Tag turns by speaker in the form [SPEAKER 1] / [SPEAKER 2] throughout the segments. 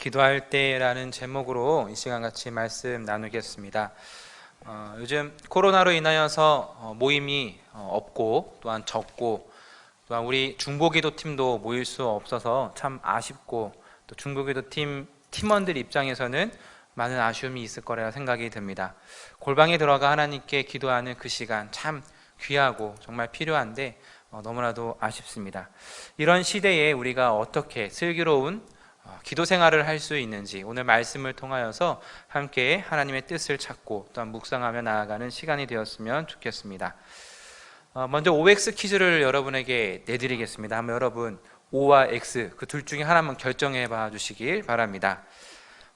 [SPEAKER 1] 기도할 때라는 제목으로 이 시간 같이 말씀 나누겠습니다. 어, 요즘 코로나로 인하여서 어, 모임이 어, 없고 또한 적고 또한 우리 중보기도 팀도 모일 수 없어서 참 아쉽고 또 중보기도 팀 팀원들 입장에서는 많은 아쉬움이 있을 거라 생각이 듭니다. 골방에 들어가 하나님께 기도하는 그 시간 참 귀하고 정말 필요한데 어, 너무나도 아쉽습니다. 이런 시대에 우리가 어떻게 슬기로운 어, 기도 생활을 할 수 있는지 오늘 말씀을 통하여서 함께 하나님의 뜻을 찾고 또한 묵상하며 나아가는 시간이 되었으면 좋겠습니다. 어, 먼저 OX 퀴즈를 여러분에게 내드리겠습니다. 한번 여러분 O와 X 그 둘 중에 하나만 결정해 봐 주시길 바랍니다.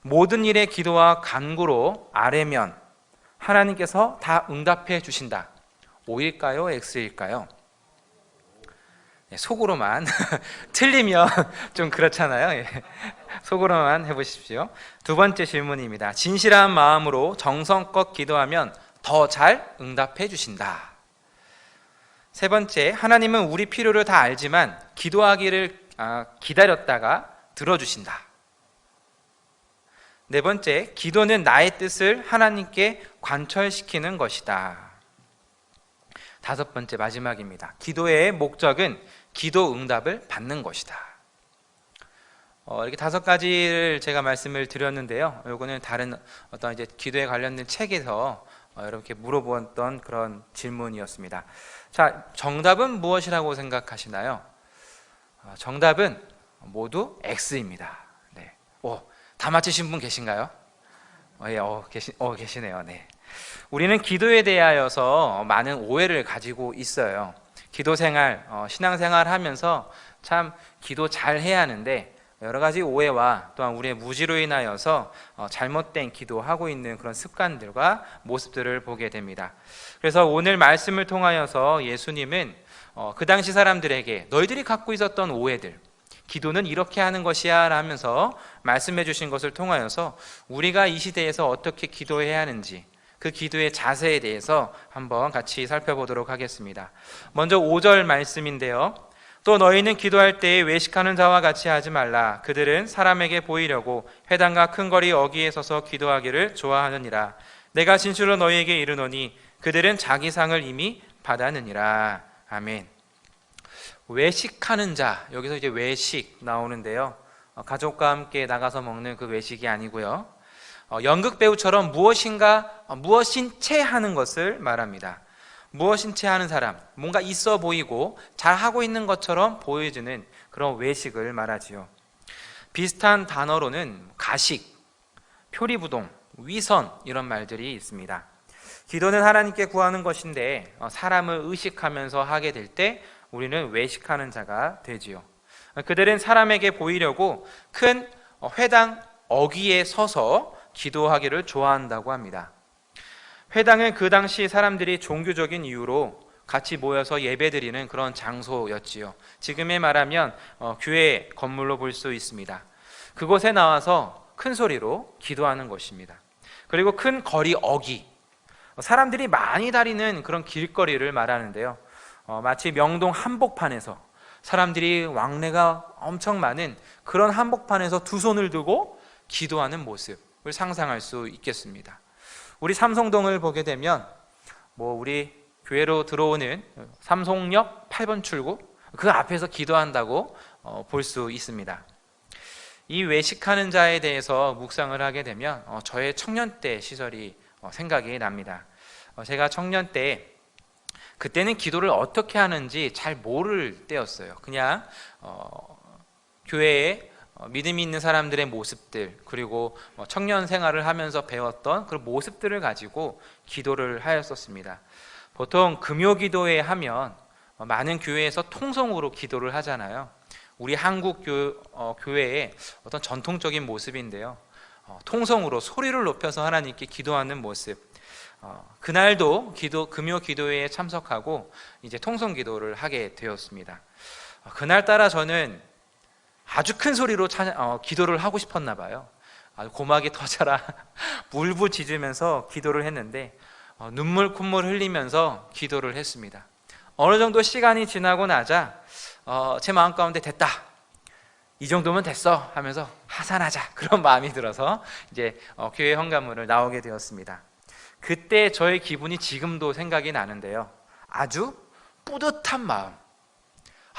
[SPEAKER 1] 모든 일에 기도와 간구로 아래면 하나님께서 다 응답해 주신다. O일까요? X일까요? 네, 속으로만 틀리면 좀 그렇잖아요. 예. 속으로만 해보십시오. 두 번째 질문입니다. 진실한 마음으로 정성껏 기도하면 더 잘 응답해 주신다. 세 번째, 하나님은 우리 필요를 다 알지만 기도하기를 아, 기다렸다가 들어주신다. 네 번째, 기도는 나의 뜻을 하나님께 관철시키는 것이다. 다섯 번째 마지막입니다. 기도의 목적은 기도 응답을 받는 것이다. 어, 이렇게 다섯 가지를 제가 말씀을 드렸는데요. 요거는 다른 어떤 이제 기도에 관련된 책에서 어, 이렇게 물어보았던 그런 질문이었습니다. 자, 정답은 무엇이라고 생각하시나요? 어, 정답은 모두 X입니다. 네. 오, 다 맞히신 분 계신가요? 어, 예, 어, 계시, 어, 계시네요. 네. 우리는 기도에 대하여서 많은 오해를 가지고 있어요. 기도 생활, 어, 신앙 생활 하면서 참 기도 잘 해야 하는데 여러 가지 오해와 또한 우리의 무지로 인하여서 어, 잘못된 기도하고 있는 그런 습관들과 모습들을 보게 됩니다. 그래서 오늘 말씀을 통하여서 예수님은 어, 그 당시 사람들에게 너희들이 갖고 있었던 오해들, 기도는 이렇게 하는 것이야 하면서 말씀해 주신 것을 통하여서 우리가 이 시대에서 어떻게 기도해야 하는지 그 기도의 자세에 대해서 한번 같이 살펴보도록 하겠습니다. 먼저 5절 말씀인데요. 또 너희는 기도할 때에 외식하는 자와 같이 하지 말라. 그들은 사람에게 보이려고 회당과 큰 거리 어귀에 서서 기도하기를 좋아하느니라. 내가 진실로 너희에게 이르노니 그들은 자기 상을 이미 받았느니라. 아멘. 외식하는 자 여기서 이제 외식 나오는데요. 어, 가족과 함께 나가서 먹는 그 외식이 아니고요. 어, 연극 배우처럼 무엇인가 어, 무엇인 채 하는 것을 말합니다. 무엇인 채 하는 사람, 뭔가 있어 보이고 잘 하고 있는 것처럼 보여주는 그런 외식을 말하지요. 비슷한 단어로는 가식, 표리부동, 위선 이런 말들이 있습니다. 기도는 하나님께 구하는 것인데 어, 사람을 의식하면서 하게 될 때 우리는 외식하는 자가 되지요. 그들은 사람에게 보이려고 큰 회당 어귀에 서서 기도하기를 좋아한다고 합니다. 회당은 그 당시 사람들이 종교적인 이유로 같이 모여서 예배드리는 그런 장소였지요. 지금의 말하면 어, 교회 건물로 볼 수 있습니다. 그곳에 나와서 큰 소리로 기도하는 것입니다. 그리고 큰 거리 어기, 사람들이 많이 다니는 그런 길거리를 말하는데요. 어, 마치 명동 한복판에서 사람들이 왕래가 엄청 많은 그런 한복판에서 두 손을 들고 기도하는 모습을 상상할 수 있겠습니다. 우리 삼성동을 보게 되면 뭐 우리 교회로 들어오는 삼성역 8번 출구 그 앞에서 기도한다고 어, 볼수 있습니다. 이 외식하는 자에 대해서 묵상을 하게 되면 어, 저의 청년 때 시절이 어, 생각이 납니다. 제가 청년 때 그때는 기도를 어떻게 하는지 잘 모를 때였어요. 그냥 어, 교회에 어, 믿음이 있는 사람들의 모습들 그리고 뭐 청년 생활을 하면서 배웠던 그런 모습들을 가지고 기도를 하였었습니다. 보통 금요 기도회 하면 어, 많은 교회에서 통성으로 기도를 하잖아요. 우리 한국 교, 어, 교회의 어떤 전통적인 모습인데요. 어, 통성으로 소리를 높여서 하나님께 기도하는 모습. 어, 그날도 기도 금요 기도회에 참석하고 이제 통성 기도를 하게 되었습니다. 어, 그날 따라 저는 아주 큰 소리로 찬, 어, 기도를 하고 싶었나 봐요. 아주 고막이 터져라 울부짖으면서 기도를 했는데 어, 눈물 콧물 흘리면서 기도를 했습니다. 어느 정도 시간이 지나고 나자 어, 제 마음 가운데 됐다. 이 정도면 됐어 하면서 하산하자 그런 마음이 들어서 이제 어, 교회 헌가문을 나오게 되었습니다. 그때 저의 기분이 지금도 생각이 나는데요. 아주 뿌듯한 마음.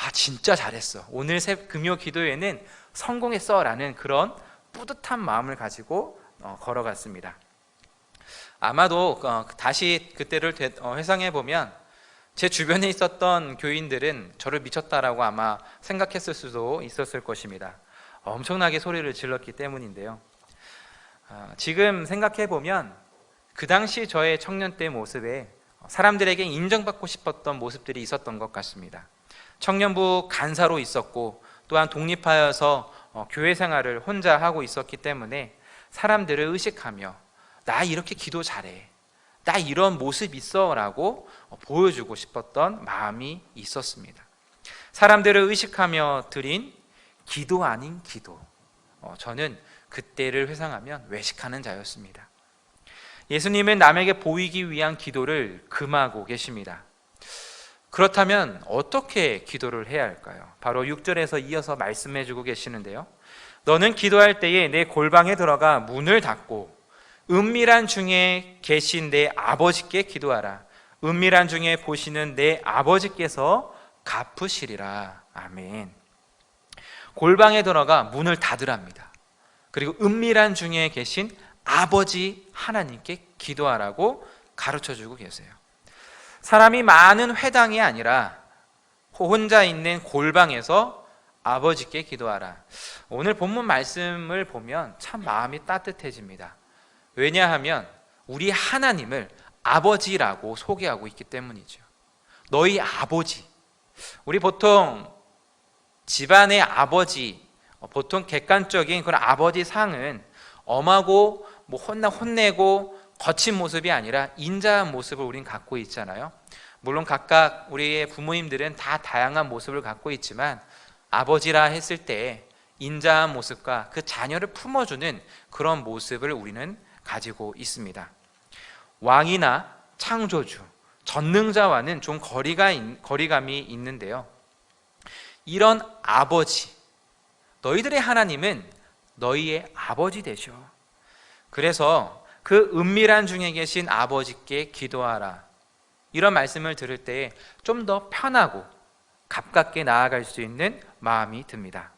[SPEAKER 1] 아 진짜 잘했어. 오늘 새 금요 기도회는 성공했어라는 그런 뿌듯한 마음을 가지고 어, 걸어갔습니다. 아마도 어, 다시 그때를 되, 어, 회상해 보면 제 주변에 있었던 교인들은 저를 미쳤다라고 아마 생각했을 수도 있었을 것입니다. 엄청나게 소리를 질렀기 때문인데요. 아, 지금 생각해 보면 그 당시 저의 청년 때 모습에 사람들에게 인정받고 싶었던 모습들이 있었던 것 같습니다. 청년부 간사로 있었고 또한 독립하여서 어, 교회 생활을 혼자 하고 있었기 때문에 사람들을 의식하며 나 이렇게 기도 잘해. 나 이런 모습 있어 라고 보여주고 싶었던 마음이 있었습니다. 사람들을 의식하며 드린 기도 아닌 기도. 어, 저는 그때를 회상하면 외식하는 자였습니다. 예수님은 남에게 보이기 위한 기도를 금하고 계십니다. 그렇다면 어떻게 기도를 해야 할까요? 바로 6절에서 이어서 말씀해 주고 계시는데요. 너는 기도할 때에 내 골방에 들어가 문을 닫고 은밀한 중에 계신 내 아버지께 기도하라. 은밀한 중에 보시는 내 아버지께서 갚으시리라. 아멘. 골방에 들어가 문을 닫으랍니다. 그리고 은밀한 중에 계신 아버지 하나님께 기도하라고 가르쳐 주고 계세요. 사람이 많은 회당이 아니라 혼자 있는 골방에서 아버지께 기도하라. 오늘 본문 말씀을 보면 참 마음이 따뜻해집니다. 왜냐하면 우리 하나님을 아버지라고 소개하고 있기 때문이죠. 너희 아버지. 우리 보통 집안의 아버지, 보통 객관적인 그런 아버지 상은 엄하고 뭐 혼나 혼내고 거친 모습이 아니라 인자한 모습을 우린 갖고 있잖아요. 물론 각각 우리의 부모님들은 다 다양한 모습을 갖고 있지만 아버지라 했을 때 인자한 모습과 그 자녀를 품어주는 그런 모습을 우리는 가지고 있습니다. 왕이나 창조주, 전능자와는 좀 거리가 거리감이 있는데요. 이런 아버지, 너희들의 하나님은 너희의 아버지 되셔. 그래서 그 은밀한 중에 계신 아버지께 기도하라. 이런 말씀을 들을 때 좀 더 편하고 가깝게 나아갈 수 있는 마음이 듭니다.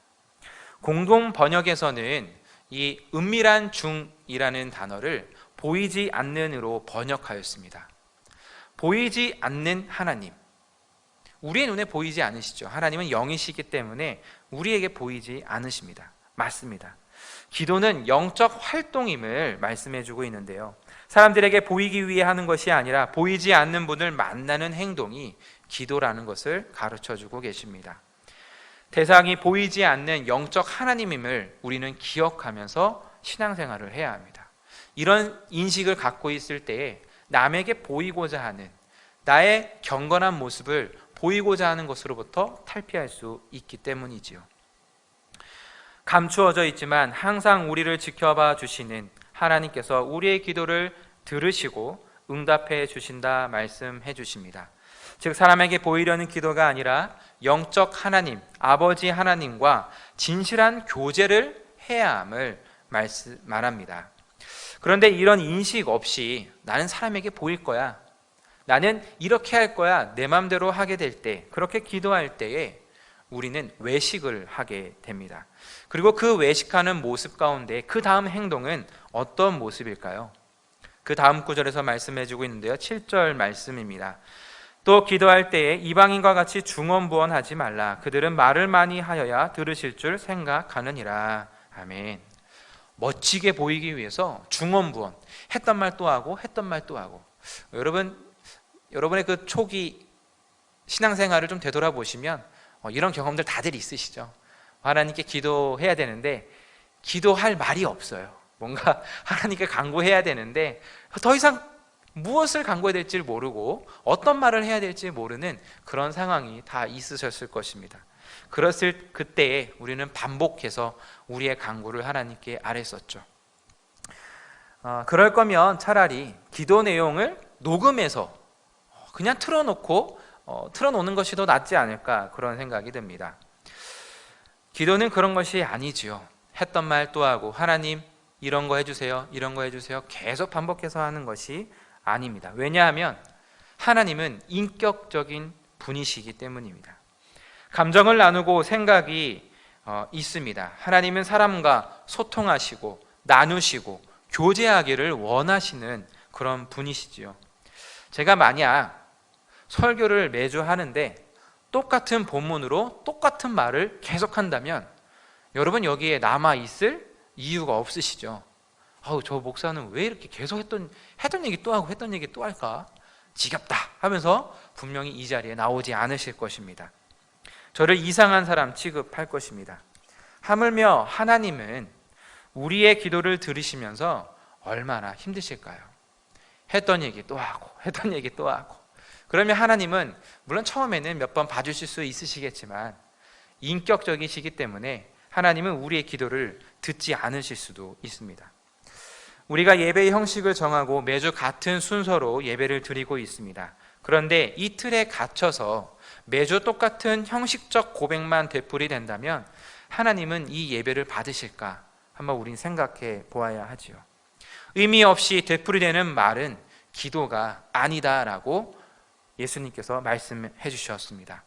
[SPEAKER 1] 공동 번역에서는 이 은밀한 중이라는 단어를 보이지 않는으로 번역하였습니다. 보이지 않는 하나님. 우리의 눈에 보이지 않으시죠. 하나님은 영이시기 때문에 우리에게 보이지 않으십니다. 맞습니다. 기도는 영적 활동임을 말씀해 주고 있는데요. 사람들에게 보이기 위해 하는 것이 아니라 보이지 않는 분을 만나는 행동이 기도라는 것을 가르쳐 주고 계십니다. 대상이 보이지 않는 영적 하나님임을 우리는 기억하면서 신앙생활을 해야 합니다. 이런 인식을 갖고 있을 때에 남에게 보이고자 하는 나의 경건한 모습을 보이고자 하는 것으로부터 탈피할 수 있기 때문이지요. 감추어져 있지만 항상 우리를 지켜봐 주시는 하나님께서 우리의 기도를 들으시고 응답해 주신다 말씀해 주십니다. 즉 사람에게 보이려는 기도가 아니라 영적 하나님, 아버지 하나님과 진실한 교제를 해야 함을 말씀, 말합니다. 그런데 이런 인식 없이 나는 사람에게 보일 거야. 나는 이렇게 할 거야. 내 마음대로 하게 될 때, 그렇게 기도할 때에 우리는 외식을 하게 됩니다. 그리고 그 외식하는 모습 가운데 그 다음 행동은 어떤 모습일까요? 그 다음 구절에서 말씀해 주고 있는데요. 7절 말씀입니다. 또 기도할 때에 이방인과 같이 중언부언하지 말라. 그들은 말을 많이 하여야 들으실 줄 생각하느니라. 아멘. 멋지게 보이기 위해서 중언부언 했던 말 또 하고 했던 말 또 하고. 여러분 여러분의 그 초기 신앙생활을 좀 되돌아보시면 어, 이런 경험들 다들 있으시죠. 하나님께 기도해야 되는데 기도할 말이 없어요. 뭔가 하나님께 간구해야 되는데 더 이상 무엇을 간구해야 될지 모르고 어떤 말을 해야 될지 모르는 그런 상황이 다 있으셨을 것입니다. 그랬을 그때에 우리는 반복해서 우리의 간구를 하나님께 아뢰었죠. 어, 그럴 거면 차라리 기도 내용을 녹음해서 그냥 틀어놓고 어, 틀어놓는 것이 더 낫지 않을까 그런 생각이 듭니다. 기도는 그런 것이 아니지요. 했던 말 또 하고 하나님 이런 거 해주세요. 이런 거 해주세요. 계속 반복해서 하는 것이 아닙니다. 왜냐하면 하나님은 인격적인 분이시기 때문입니다. 감정을 나누고 생각이 어, 있습니다. 하나님은 사람과 소통하시고 나누시고 교제하기를 원하시는 그런 분이시지요. 제가 만약 설교를 매주 하는데 똑같은 본문으로 똑같은 말을 계속한다면 여러분 여기에 남아 있을 이유가 없으시죠. 아우 저 목사는 왜 이렇게 계속 했던 했던 얘기 또 하고 했던 얘기 또 할까? 지겹다 하면서 분명히 이 자리에 나오지 않으실 것입니다. 저를 이상한 사람 취급할 것입니다. 하물며 하나님은 우리의 기도를 들으시면서 얼마나 힘드실까요? 했던 얘기 또 하고 했던 얘기 또 하고 그러면 하나님은 물론 처음에는 몇 번 봐주실 수 있으시겠지만 인격적이시기 때문에 하나님은 우리의 기도를 듣지 않으실 수도 있습니다. 우리가 예배의 형식을 정하고 매주 같은 순서로 예배를 드리고 있습니다. 그런데 이 틀에 갇혀서 매주 똑같은 형식적 고백만 되풀이 된다면 하나님은 이 예배를 받으실까? 한번 우린 생각해 보아야 하지요. 의미 없이 되풀이되는 말은 기도가 아니다라고 예수님께서 말씀해 주셨습니다.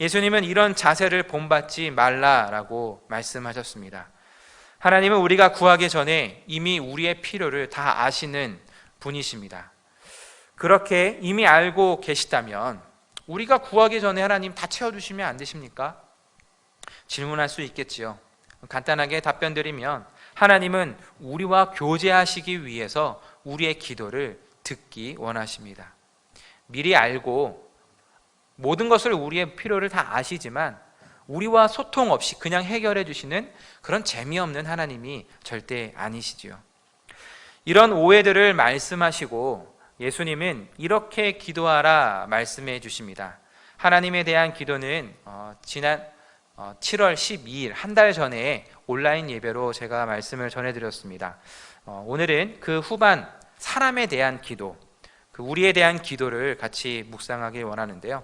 [SPEAKER 1] 예수님은 이런 자세를 본받지 말라라고 말씀하셨습니다. 하나님은 우리가 구하기 전에 이미 우리의 필요를 다 아시는 분이십니다. 그렇게 이미 알고 계시다면 우리가 구하기 전에 하나님 다 채워주시면 안 되십니까? 질문할 수 있겠지요. 간단하게 답변 드리면 하나님은 우리와 교제하시기 위해서 우리의 기도를 듣기 원하십니다. 미리 알고 모든 것을 우리의 필요를 다 아시지만 우리와 소통 없이 그냥 해결해 주시는 그런 재미없는 하나님이 절대 아니시지요. 이런 오해들을 말씀하시고 예수님은 이렇게 기도하라 말씀해 주십니다. 하나님에 대한 기도는 어, 지난 어, 7월 12일 한 달 전에 온라인 예배로 제가 말씀을 전해드렸습니다. 어, 오늘은 그 후반 사람에 대한 기도, 그 우리에 대한 기도를 같이 묵상하길 원하는데요.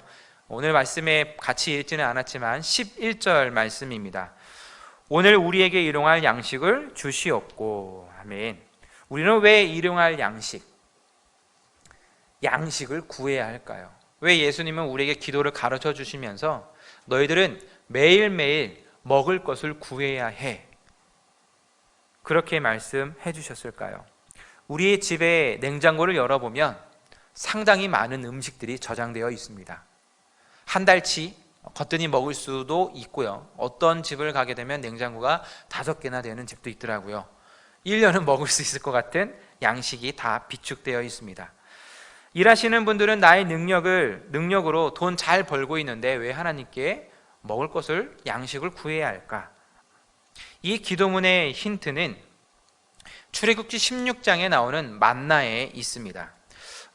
[SPEAKER 1] 오늘 말씀에 같이 읽지는 않았지만 11절 말씀입니다. 오늘 우리에게 일용할 양식을 주시옵고 아멘. 우리는 왜 일용할 양식 양식을 구해야 할까요? 왜 예수님은 우리에게 기도를 가르쳐 주시면서 너희들은 매일매일 먹을 것을 구해야 해. 그렇게 말씀해 주셨을까요? 우리 집의 냉장고를 열어보면 상당히 많은 음식들이 저장되어 있습니다. 한 달치 거뜬히 먹을 수도 있고요. 어떤 집을 가게 되면 냉장고가 다섯 개나 되는 집도 있더라고요. 1년은 먹을 수 있을 것 같은 양식이 다 비축되어 있습니다. 일하시는 분들은 나의 능력을 능력으로 돈 잘 벌고 있는데 왜 하나님께 먹을 것을 양식을 구해야 할까? 이 기도문의 힌트는 출애굽기 16장에 나오는 만나에 있습니다.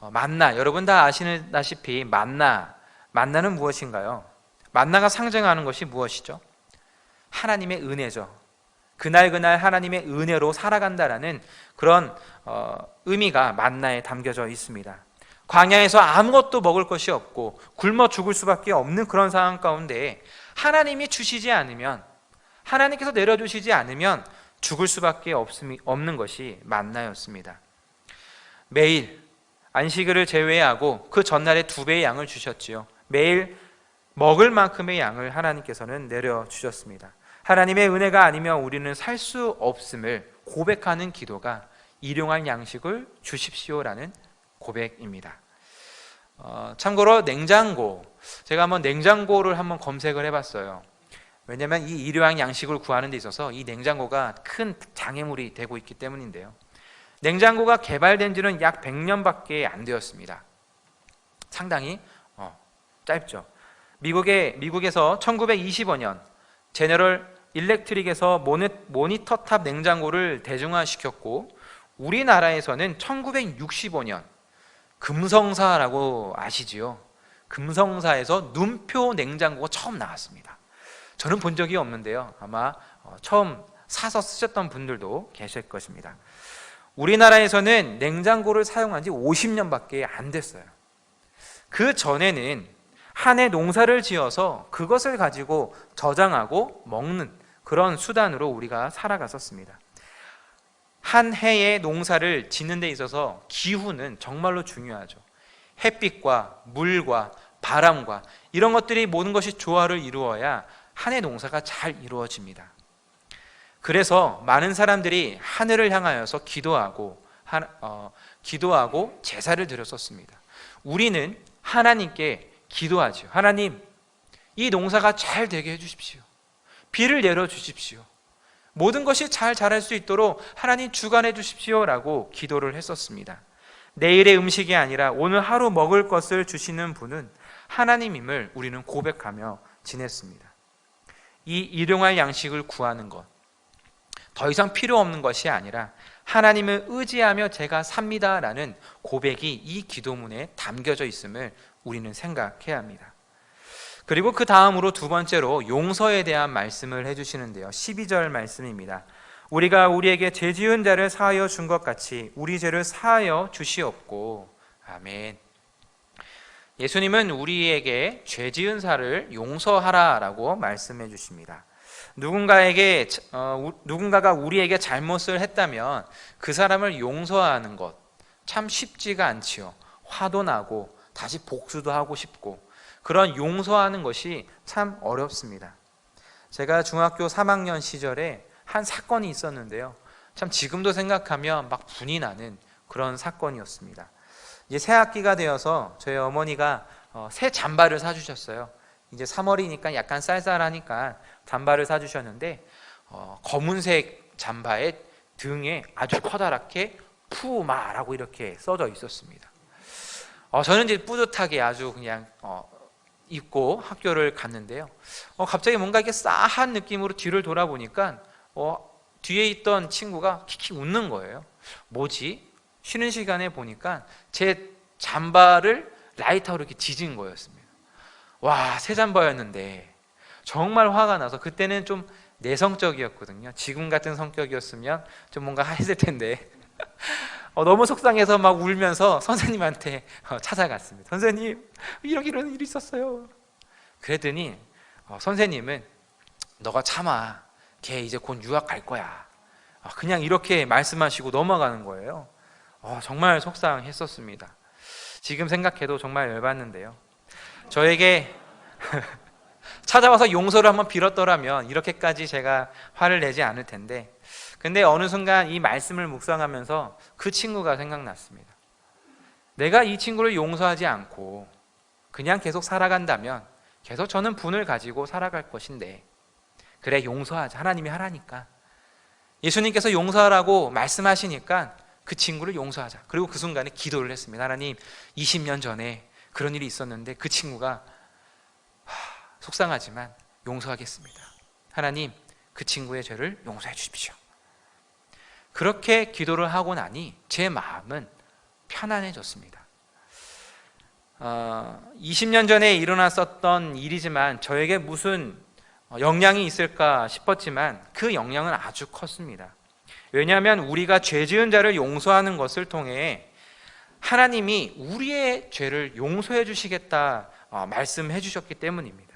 [SPEAKER 1] 어, 만나 여러분 다 아시다시피 만나 만나는 무엇인가요? 만나가 상징하는 것이 무엇이죠? 하나님의 은혜죠. 그날 그날 하나님의 은혜로 살아간다라는 그런 어, 의미가 만나에 담겨져 있습니다. 광야에서 아무것도 먹을 것이 없고 굶어 죽을 수밖에 없는 그런 상황 가운데 하나님이 주시지 않으면 하나님께서 내려주시지 않으면 죽을 수밖에 없는 것이 만나였습니다. 매일 안식일을 제외하고 그 전날에 두 배의 양을 주셨지요. 매일 먹을 만큼의 양을 하나님께서는 내려 주셨습니다. 하나님의 은혜가 아니면 우리는 살 수 없음을 고백하는 기도가 일용할 양식을 주십시오라는 고백입니다. 어, 참고로 냉장고 제가 한번 냉장고를 한번 검색을 해봤어요. 왜냐하면 이 일용할 양식을 구하는 데 있어서 이 냉장고가 큰 장애물이 되고 있기 때문인데요. 냉장고가 개발된 지는 약 100년밖에 안 되었습니다. 상당히 어, 짧죠. 미국의 미국에서 1925년 제너럴 일렉트릭에서 모니터 탑 냉장고를 대중화시켰고 우리나라에서는 1965년 금성사라고 아시지요? 금성사에서 눈표 냉장고가 처음 나왔습니다. 저는 본 적이 없는데요. 아마 어, 처음 사서 쓰셨던 분들도 계실 것입니다. 우리나라에서는 냉장고를 사용한 지 50년밖에 안 됐어요. 그 전에는 한 해 농사를 지어서 그것을 가지고 저장하고 먹는 그런 수단으로 우리가 살아갔었습니다. 한 해의 농사를 짓는 데 있어서 기후는 정말로 중요하죠. 햇빛과 물과 바람과 이런 것들이 모든 것이 조화를 이루어야 한 해 농사가 잘 이루어집니다. 그래서 많은 사람들이 하늘을 향하여서 기도하고 하, 어, 기도하고 제사를 드렸었습니다. 우리는 하나님께 기도하죠. 하나님, 이 농사가 잘 되게 해주십시오. 비를 내려 주십시오. 모든 것이 잘 자랄 수 있도록 하나님 주관해 주십시오라고 기도를 했었습니다. 내일의 음식이 아니라 오늘 하루 먹을 것을 주시는 분은 하나님임을 우리는 고백하며 지냈습니다. 이 일용할 양식을 구하는 것, 더 이상 필요 없는 것이 아니라 하나님을 의지하며 제가 삽니다라는 고백이 이 기도문에 담겨져 있음을 우리는 생각해야 합니다. 그리고 그 다음으로 두 번째로 용서에 대한 말씀을 해주시는데요. 12절 말씀입니다. 우리가 우리에게 죄 지은 자를 사하여 준 것 같이 우리 죄를 사하여 주시옵고 아멘. 예수님은 우리에게 죄 지은 사를 용서하라라고 말씀해 주십니다. 누군가에게 어, 누군가가 우리에게 잘못을 했다면 그 사람을 용서하는 것 참 쉽지가 않지요. 화도 나고 다시 복수도 하고 싶고 그런 용서하는 것이 참 어렵습니다. 제가 중학교 3학년 시절에 한 사건이 있었는데요. 참 지금도 생각하면 막 분이 나는 그런 사건이었습니다. 이제 새 학기가 되어서 저희 어머니가 어, 새 잠바를 사주셨어요. 이제 3월이니까 약간 쌀쌀하니까 잠바를 사주셨는데 어, 검은색 잠바에 등에 아주 커다랗게 푸마라고 이렇게 써져 있었습니다. 어, 저는 이제 뿌듯하게 아주 그냥 어, 입고 학교를 갔는데요. 어, 갑자기 뭔가 이렇게 싸한 느낌으로 뒤를 돌아보니까 어, 뒤에 있던 친구가 킥킥 웃는 거예요. 뭐지? 쉬는 시간에 보니까 제 잠바를 라이터로 이렇게 지진 거였습니다. 와, 새 잠바였는데 정말 화가 나서 그때는 좀 내성적이었거든요. 지금 같은 성격이었으면 좀 뭔가 했을 텐데 어, 너무 속상해서 막 울면서 선생님한테 어, 찾아갔습니다. 선생님 이런 이런 일이 있었어요. 그랬더니 어, 선생님은 너가 참아. 걔 이제 곧 유학 갈 거야. 어, 그냥 이렇게 말씀하시고 넘어가는 거예요. 어, 정말 속상했었습니다. 지금 생각해도 정말 열받는데요. 저에게 찾아와서 용서를 한번 빌었더라면 이렇게까지 제가 화를 내지 않을 텐데 근데 어느 순간 이 말씀을 묵상하면서 그 친구가 생각났습니다. 내가 이 친구를 용서하지 않고 그냥 계속 살아간다면 계속 저는 분을 가지고 살아갈 것인데 그래 용서하자. 하나님이 하라니까. 예수님께서 용서하라고 말씀하시니까 그 친구를 용서하자. 그리고 그 순간에 기도를 했습니다. 하나님 20년 전에 그런 일이 있었는데 그 친구가 하, 속상하지만 용서하겠습니다. 하나님 그 친구의 죄를 용서해 주십시오. 그렇게 기도를 하고 나니 제 마음은 편안해졌습니다. 어, 20년 전에 일어났었던 일이지만 저에게 무슨 영향이 있을까 싶었지만 그 영향은 아주 컸습니다. 왜냐하면 우리가 죄 지은 자를 용서하는 것을 통해 하나님이 우리의 죄를 용서해 주시겠다 어, 말씀해 주셨기 때문입니다.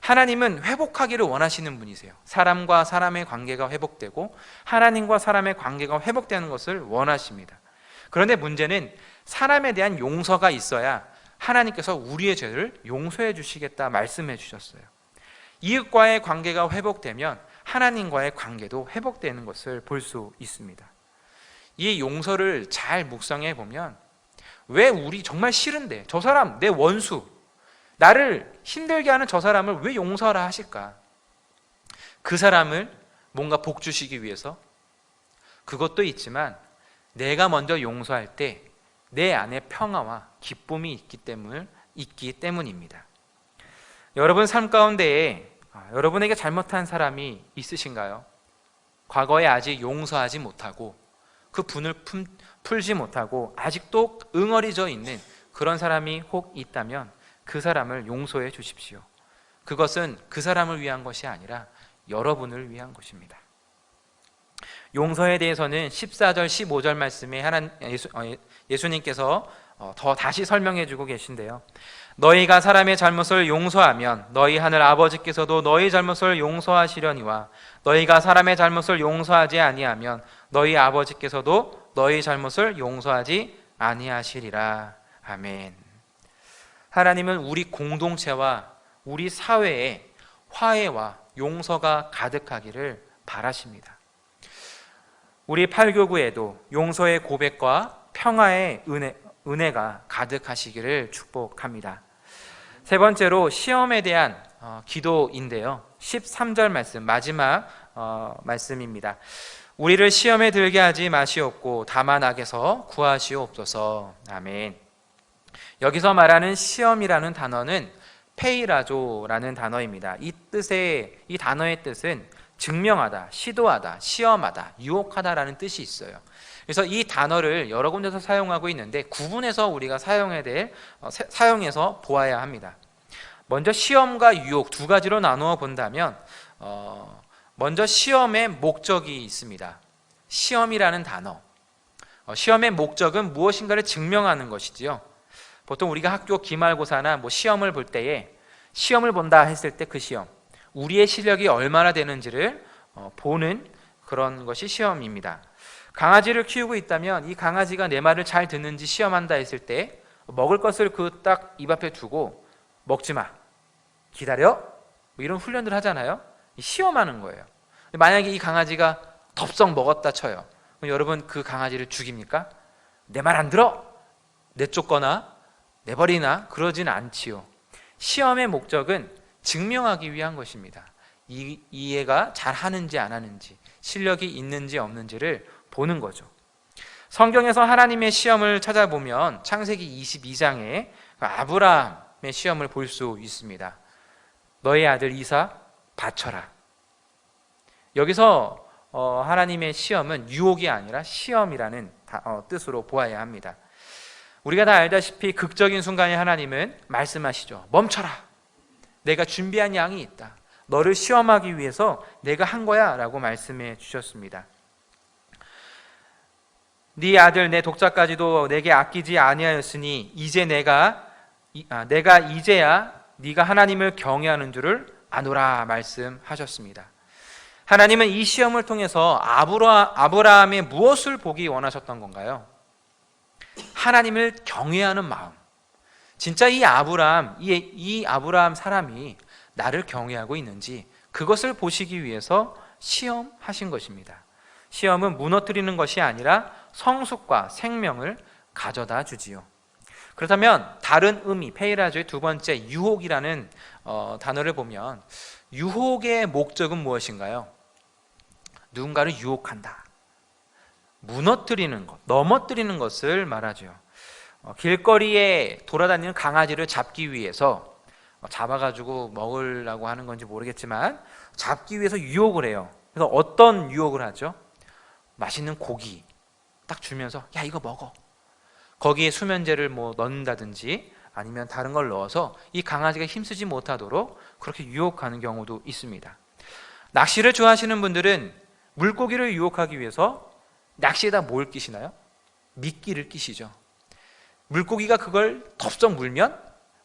[SPEAKER 1] 하나님은 회복하기를 원하시는 분이세요. 사람과 사람의 관계가 회복되고 하나님과 사람의 관계가 회복되는 것을 원하십니다. 그런데 문제는 사람에 대한 용서가 있어야 하나님께서 우리의 죄를 용서해 주시겠다 말씀해 주셨어요. 이웃과의 관계가 회복되면 하나님과의 관계도 회복되는 것을 볼 수 있습니다. 이 용서를 잘 묵상해 보면 왜 우리 정말 싫은데 저 사람 내 원수 나를 힘들게 하는 저 사람을 왜 용서하라 하실까? 그 사람을 뭔가 복 주시기 위해서 그것도 있지만 내가 먼저 용서할 때 내 안에 평화와 기쁨이 있기 때문 있기 때문입니다. 여러분 삶 가운데에 아, 여러분에게 잘못한 사람이 있으신가요? 과거에 아직 용서하지 못하고 그 분을 품, 풀지 못하고 아직도 응어리져 있는 그런 사람이 혹 있다면 그 사람을 용서해 주십시오. 그것은 그 사람을 위한 것이 아니라 여러분을 위한 것입니다. 용서에 대해서는 14절, 15절 말씀에 어, 예수님께서 어, 더 다시 설명해 주고 계신데요. 너희가 사람의 잘못을 용서하면 너희 하늘 아버지께서도 너희 잘못을 용서하시려니와 너희가 사람의 잘못을 용서하지 아니하면 너희 아버지께서도 너희 잘못을 용서하지 아니하시리라. 아멘. 하나님은 우리 공동체와 우리 사회에 화해와 용서가 가득하기를 바라십니다. 우리 팔교구에도 용서의 고백과 평화의 은혜, 은혜가 가득하시기를 축복합니다. 세 번째로 시험에 대한 어, 기도인데요. 13절 말씀 마지막 어, 말씀입니다. 우리를 시험에 들게 하지 마시옵고 다만 악에서 구하시옵소서. 아멘. 여기서 말하는 시험이라는 단어는 페이라조라는 단어입니다. 이 뜻의 이 단어의 뜻은 증명하다, 시도하다, 시험하다, 유혹하다라는 뜻이 있어요. 그래서 이 단어를 여러 군데서 사용하고 있는데 구분해서 우리가 사용해야 될 어, 사- 사용해서 보아야 합니다. 먼저 시험과 유혹 두 가지로 나누어 본다면 어, 먼저 시험의 목적이 있습니다. 시험이라는 단어. 어, 시험의 목적은 무엇인가를 증명하는 것이지요. 보통 우리가 학교 기말고사나 뭐 시험을 볼 때에 시험을 본다 했을 때 그 시험, 우리의 실력이 얼마나 되는지를 어, 보는 그런 것이 시험입니다. 강아지를 키우고 있다면 이 강아지가 내 말을 잘 듣는지 시험한다 했을 때 먹을 것을 그 딱 입 앞에 두고 먹지 마, 기다려, 뭐 이런 훈련들 하잖아요. 시험하는 거예요. 만약에 이 강아지가 덥석 먹었다 쳐요. 여러분 그 강아지를 죽입니까? 내 말 안 들어? 내쫓거나 내버리나 그러진 않지요. 시험의 목적은 증명하기 위한 것입니다. 이, 이해가 잘 하는지 안 하는지, 실력이 있는지 없는지를 보는 거죠. 성경에서 하나님의 시험을 찾아보면 창세기 22장에 아브라함의 시험을 볼 수 있습니다. 너의 아들 이사 바쳐라. 여기서 어, 하나님의 시험은 유혹이 아니라 시험이라는 다- 어, 뜻으로 보아야 합니다. 우리가 다 알다시피 극적인 순간에 하나님은 말씀하시죠. 멈춰라. 내가 준비한 양이 있다. 너를 시험하기 위해서 내가 한 거야라고 말씀해 주셨습니다. 네 아들 내 독자까지도 내게 아끼지 아니하였으니 이제 내가 이- 아, 내가 이제야 네가 하나님을 경외하는 줄을 아노라 말씀하셨습니다. 하나님은 이 시험을 통해서 아브라, 아브라함의 무엇을 보기 원하셨던 건가요? 하나님을 경외하는 마음. 진짜 이 아브라함, 이, 이 아브라함 사람이 나를 경외하고 있는지 그것을 보시기 위해서 시험하신 것입니다. 시험은 무너뜨리는 것이 아니라 성숙과 생명을 가져다 주지요. 그렇다면 다른 의미, 페이라조의 두 번째 유혹이라는 어, 단어를 보면 유혹의 목적은 무엇인가요? 누군가를 유혹한다. 무너뜨리는 것, 넘어뜨리는 것을 말하죠. 어, 길거리에 돌아다니는 강아지를 잡기 위해서 어, 잡아가지고 먹으려고 하는 건지 모르겠지만 잡기 위해서 유혹을 해요. 그래서 어떤 유혹을 하죠? 맛있는 고기 딱 주면서 야 이거 먹어. 거기에 수면제를 뭐 넣는다든지 아니면 다른 걸 넣어서 이 강아지가 힘쓰지 못하도록 그렇게 유혹하는 경우도 있습니다. 낚시를 좋아하시는 분들은 물고기를 유혹하기 위해서 낚시에다 뭘 끼시나요? 미끼를 끼시죠. 물고기가 그걸 덥석 물면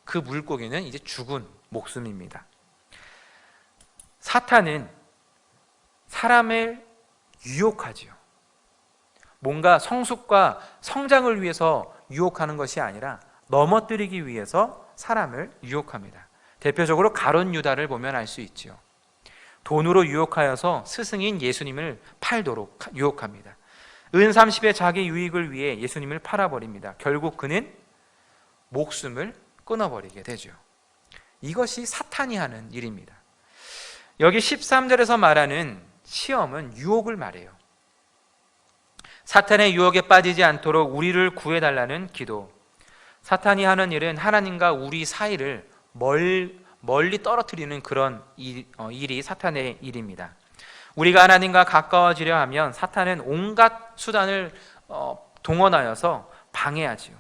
[SPEAKER 1] 그 물고기는 이제 죽은 목숨입니다. 사탄은 사람을 유혹하지요. 뭔가 성숙과 성장을 위해서 유혹하는 것이 아니라 넘어뜨리기 위해서 사람을 유혹합니다. 대표적으로 가론 유다를 보면 알 수 있지요. 돈으로 유혹하여서 스승인 예수님을 팔도록 유혹합니다. 은 30의 자기 유익을 위해 예수님을 팔아버립니다. 결국 그는 목숨을 끊어버리게 되죠. 이것이 사탄이 하는 일입니다. 여기 13절에서 말하는 시험은 유혹을 말해요. 사탄의 유혹에 빠지지 않도록 우리를 구해달라는 기도. 사탄이 하는 일은 하나님과 우리 사이를 멀, 멀리 떨어뜨리는 그런 일, 어, 일이 사탄의 일입니다. 우리가 하나님과 가까워지려 하면 사탄은 온갖 수단을 어, 동원하여서 방해하지요.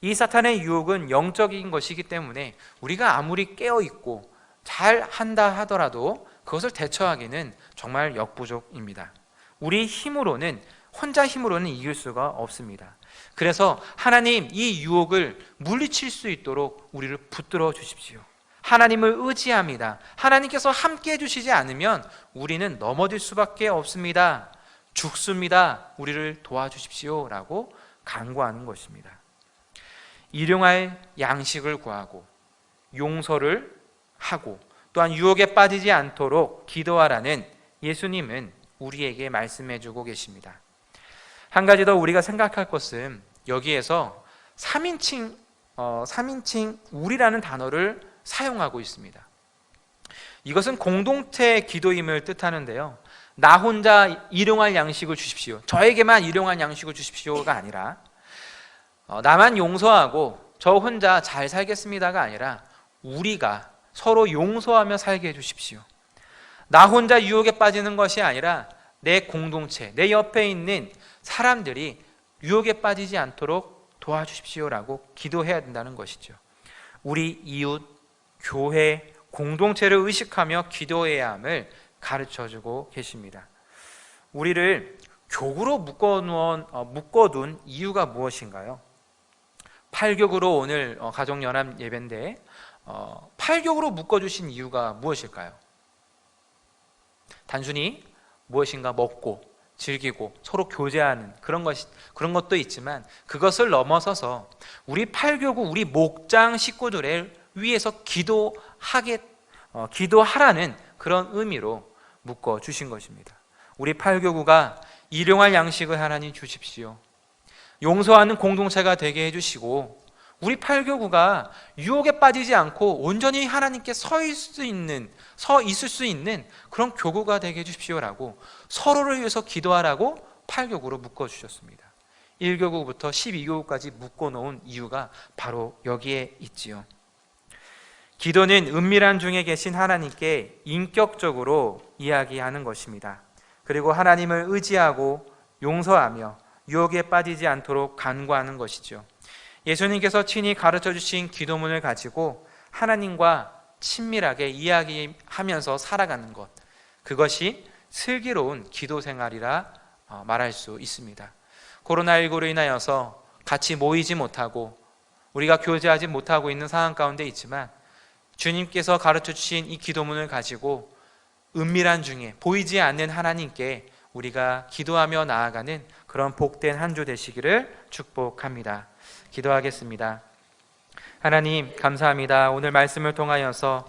[SPEAKER 1] 이 사탄의 유혹은 영적인 것이기 때문에 우리가 아무리 깨어 있고 잘 한다 하더라도 그것을 대처하기는 정말 역부족입니다. 우리 힘으로는 혼자 힘으로는 이길 수가 없습니다. 그래서 하나님 이 유혹을 물리칠 수 있도록 우리를 붙들어 주십시오. 하나님을 의지합니다. 하나님께서 함께 해주시지 않으면 우리는 넘어질 수밖에 없습니다. 죽습니다. 우리를 도와주십시오. 라고 간구하는 것입니다. 일용할 양식을 구하고 용서를 하고 또한 유혹에 빠지지 않도록 기도하라는 예수님은 우리에게 말씀해 주고 계십니다. 한 가지 더 우리가 생각할 것은 여기에서 3인칭 어, 3인칭 우리라는 단어를 사용하고 있습니다. 이것은 공동체 기도임을 뜻하는데요. 나 혼자 일용할 양식을 주십시오. 저에게만 일용할 양식을 주십시오가 아니라 어, 나만 용서하고 저 혼자 잘 살겠습니다가 아니라 우리가 서로 용서하며 살게 해 주십시오. 나 혼자 유혹에 빠지는 것이 아니라 내 공동체, 내 옆에 있는 사람들이 유혹에 빠지지 않도록 도와주십시오라고 기도해야 된다는 것이죠. 우리 이웃, 교회, 공동체를 의식하며 기도해야 함을 가르쳐 주고 계십니다. 우리를 교구로 어, 묶어둔 이유가 무엇인가요? 팔격으로 오늘 어, 가족연합 예배인데 어, 팔격으로 묶어주신 이유가 무엇일까요? 단순히 무엇인가 먹고 즐기고 서로 교제하는 그런 것이 그런 것도 있지만 그것을 넘어서서 우리 팔교구 우리 목장 식구들을 위해서 기도하게 어, 기도하라는 그런 의미로 묶어 주신 것입니다. 우리 팔교구가 일용할 양식을 하나님 주십시오. 용서하는 공동체가 되게 해 주시고 우리 팔교구가 유혹에 빠지지 않고 온전히 하나님께 서 있을 수 있는 서 있을 수 있는 그런 교구가 되게 해 주십시오라고 서로를 위해서 기도하라고 팔교구로 묶어 주셨습니다. 1교구부터 12교구까지 묶어 놓은 이유가 바로 여기에 있지요. 기도는 은밀한 중에 계신 하나님께 인격적으로 이야기하는 것입니다. 그리고 하나님을 의지하고 용서하며 유혹에 빠지지 않도록 간구하는 것이죠. 예수님께서 친히 가르쳐 주신 기도문을 가지고 하나님과 친밀하게 이야기하면서 살아가는 것. 그것이 슬기로운 기도 생활이라 어, 말할 수 있습니다. 코로나19로 인하여서 같이 모이지 못하고 우리가 교제하지 못하고 있는 상황 가운데 있지만 주님께서 가르쳐 주신 이 기도문을 가지고 은밀한 중에 보이지 않는 하나님께 우리가 기도하며 나아가는 그런 복된 한 주 되시기를 축복합니다. 기도하겠습니다. 하나님, 감사합니다. 오늘 말씀을 통하여서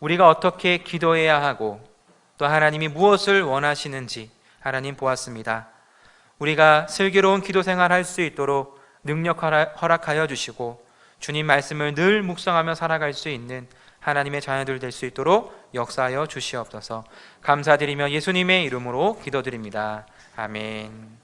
[SPEAKER 1] 우리가 어떻게 기도해야 하고 또 하나님이 무엇을 원하시는지 하나님 보았습니다. 우리가 슬기로운 기도 생활 할 수 있도록 능력 허락하여 주시고 주님 말씀을 늘 묵상하며 살아갈 수 있는 하나님의 자녀들 될 수 있도록 역사하여 주시옵소서. 감사드리며 예수님의 이름으로 기도드립니다. 아멘.